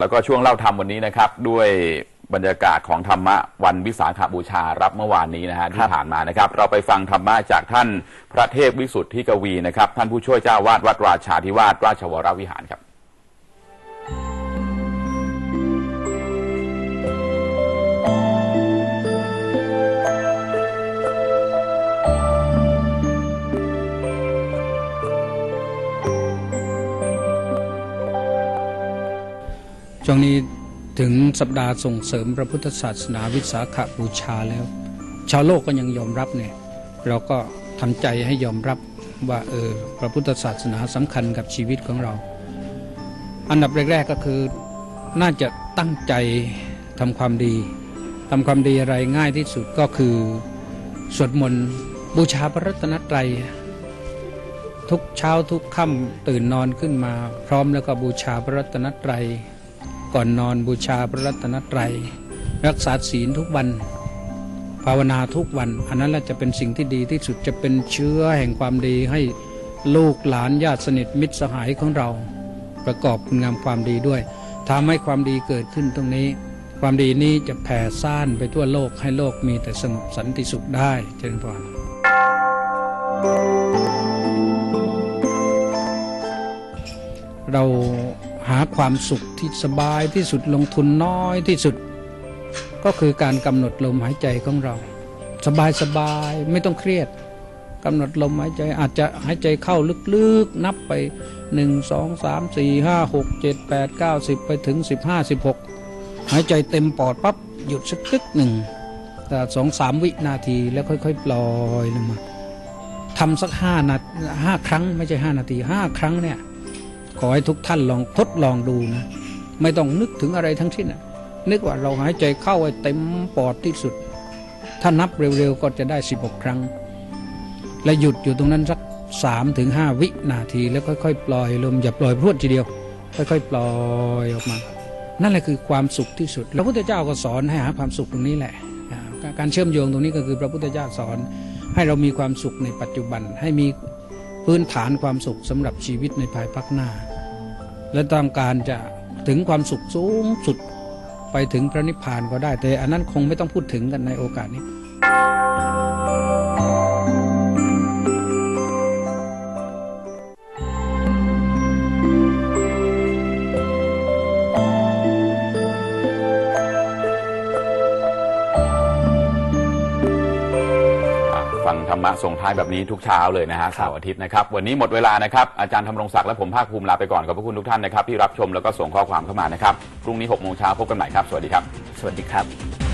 แล้วก็ช่วงเล่าธรรมวันนี้นะครับ ด้วยบรรยากาศของธรรมะวันวิสาขบูชารับเมื่อวานนี้นะฮะที่ผ่านมานะครับ เราไปฟังธรรมะจากท่านพระเทพวิสุทธิกวีนะครับ ท่านผู้ช่วยเจ้าวาดวัดราชาธิวาสราชวรวิหารครับ ช่วงนี้ถึงสัปดาห์ส่งเสริมพระพุทธศาสนาวิสาขบูชาแล้ว ชาวโลกก็ยังยอมรับเนี่ยเราก็ทำใจให้ยอมรับว่าเออพระพุทธศาสนาสำคัญกับชีวิตของเรา อันดับแรกๆก็คือน่าจะตั้งใจทำความดีทำความดีอะไรง่ายที่สุดก็คือสวดมนต์บูชาพระรัตนตรัยทุกเช้าทุกค่ำตื่นนอนขึ้นมา พร้อมแล้วก็บูชาพระรัตนตรัย ก่อนนอนบูชาพระรัตนตรัย รักษาศีลทุกวัน ภาวนาทุกวัน อันนั้นแหละจะเป็นสิ่งที่ดีที่สุดจะเป็นเชื้อแห่งความดีให้ลูกหลานญาติสนิทมิตรสหายของเรา ประกอบคุณงามความดีด้วยทำให้ความดีเกิดขึ้นตรงนี้ ความดีนี้จะแผ่ซ่านไปทั่วโลกให้โลกมีแต่สงบสันติสุขได้เจริญพร เรา หาความสุขที่สบายที่สุดลงทุนน้อยที่สุด ก็คือการกำหนดลมหายใจของเรา สบายสบายไม่ต้องเครียดกำหนดลมหายใจอาจจะหายใจเข้าลึกๆ นับไป 1 2 3 4 5 6 7 8 9 10 ไปถึง 15 16 หายใจเต็มปอดปั๊บหยุดสักตึกหนึ่งแต่สองสามวินาทีแล้วค่อยๆ ปล่อยลงมาทำสักห้านาห้าครั้งไม่ใช่ห้านาทีห้าครั้งเนี่ย ขอให้ทุกท่านลองทดลองดูนะ ไม่ต้องนึกถึงอะไรทั้งสิ้นนะนึกว่าเราหายใจเข้าให้เต็มปอดที่สุด ถ้านับเร็วๆก็จะได้ 16 ครั้ง และหยุดอยู่ตรงนั้นสัก3ถึง5วินาที แล้วค่อยๆ ปล่อยลมอย่าปล่อยพรวดทีเดียว ค่อยๆ ปล่อยออกมา นั่นแหละคือความสุขที่สุดพระพุทธเจ้าก็สอนให้หาความสุขตรงนี้แหละ การเชื่อมโยงตรงนี้ก็คือพระพุทธเจ้าสอน ให้เรามีความสุขในปัจจุบันให้มีพื้นฐานความสุขสำหรับชีวิตในภายภาคหน้า และต้องการจะถึงความสุขสูงสุดไปถึงพระนิพพานก็ได้ แต่อันนั้นคงไม่ต้องพูดถึงกันในโอกาสนี้ ฟังธรรมะส่งท้ายแบบนี้ทุกเช้าเลยนะฮะเสาร์อาทิตย์นะครับ วันนี้หมดเวลานะครับอาจารย์ธำรงศักดิ์และผมภาคภูมิลาไปก่อนขอบพระคุณทุกท่านนะครับที่รับชมแล้วก็ส่งข้อความเข้ามานะครับพรุ่งนี้6โมงเช้าพบกันใหม่ครับ สวัสดีครับ สวัสดีครับ